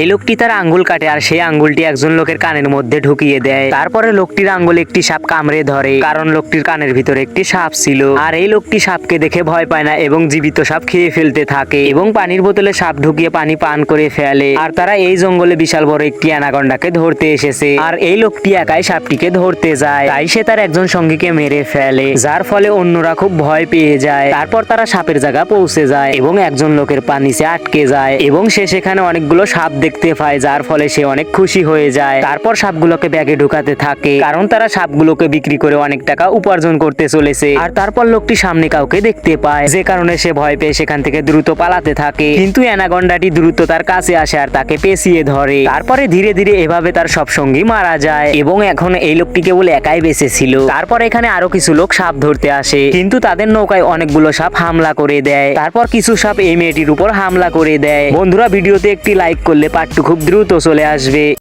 এই লোকটি তার আঙ্গুল কাটে আর সেই আঙ্গুলটি একজন লোকের কানের মধ্যে ঢুকিয়ে দেয়। তারপরে লোকটির আঙ্গুল একটি সাপ কামড়ে ধরে, কারণ লোকটির কানের ভিতরে একটি সাপ ছিল। আর এই লোকটি সাপকে দেখে ভয় পায় না এবং জীবিত সাপ খেয়ে ফেলতে থাকে এবং পানির বোতলে সাপ ঢুকিয়ে পানি পান করে ফেলে। আর তারা এই জঙ্গলে বিশাল বড় একটি অ্যানাকন্ডাকে ধরতে এসেছে। আর এই লোকটি একাই সাপটিকে ধরতে যায়। তাই সে তার একজন সঙ্গীকে মেরে ফেলে, যার ফলে অন্যরা খুব ভয় পেয়ে যায়। তারপর তারা সাপের জায়গা পৌঁছে যায় এবং একজন লোকের পা নিচে আটকে যায় এবং সে সেখানে অনেকগুলো সাপ দেখতে পায়, যার ফলে সে অনেক খুশি হয়ে যায়। তারপর সাপগুলোকে ব্যাগে ঢুকাতে থাকে, কারণ তারা সাপগুলোকে বিক্রি করে অনেক টাকা উপার্জন করতে চলেছে। আর তারপর লোকটি সামনে কাউকে দেখতে পায়, যে কারণে সে ভয় পেয়ে সেখান থেকে দ্রুত পালাতে থাকে। কিন্তু অ্যানাগন্ডাটি দ্রুত তার কাছে আসে আর তাকে পেঁচিয়ে ধরে। তারপরে ধীরে ধীরে এভাবে তার সব সঙ্গী মারা যায়, এবং এখন এই লোকটি কেবল একাই বেঁচে ছিল। তারপর এখানে আরও কিছু লোক সাপ ধরতে আসে, কিন্তু তাদের নৌকায় অনেকগুলো সাপ হামলা করে দেয়। তারপর কিছু সাপ এই মেয়েটির উপর হামলা করে দেয়। বন্ধুরা, ভিডিওতে একটি লাইক করলে পার্টটু খুব দ্রুত চলে আসবে।